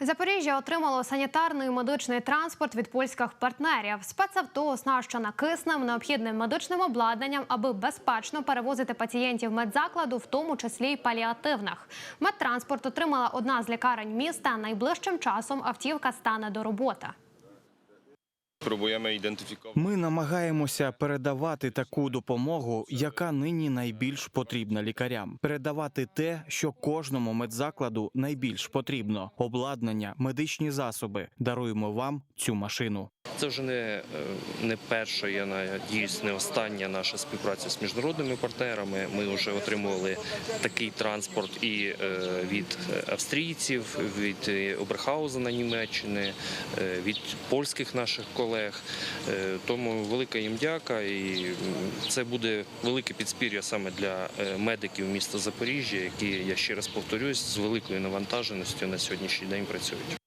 Запоріжжя отримало санітарний медичний транспорт від польських партнерів. Спецавто оснащена киснем, необхідним медичним обладнанням, аби безпечно перевозити пацієнтів медзакладу, в тому числі й паліативних. Медтранспорт отримала одна з лікарень міста. Найближчим часом автівка стане до роботи. Ми намагаємося передавати таку допомогу, яка нині найбільш потрібна лікарям. Передавати те, що кожному медзакладу найбільш потрібно: обладнання, медичні засоби. Даруємо вам цю машину. Це вже не, е, не перша, я надіюсь, не остання наша співпраця з міжнародними партнерами. Ми вже отримували такий транспорт і е, від австрійців, від е, Оберхаузена Німеччини, е, від польських наших колег. Е, Тому велика їм дяка, і це буде велике підспір'я саме для е, медиків міста Запоріжжя, які я ще раз повторюсь з великою навантаженістю на сьогоднішній день працюють.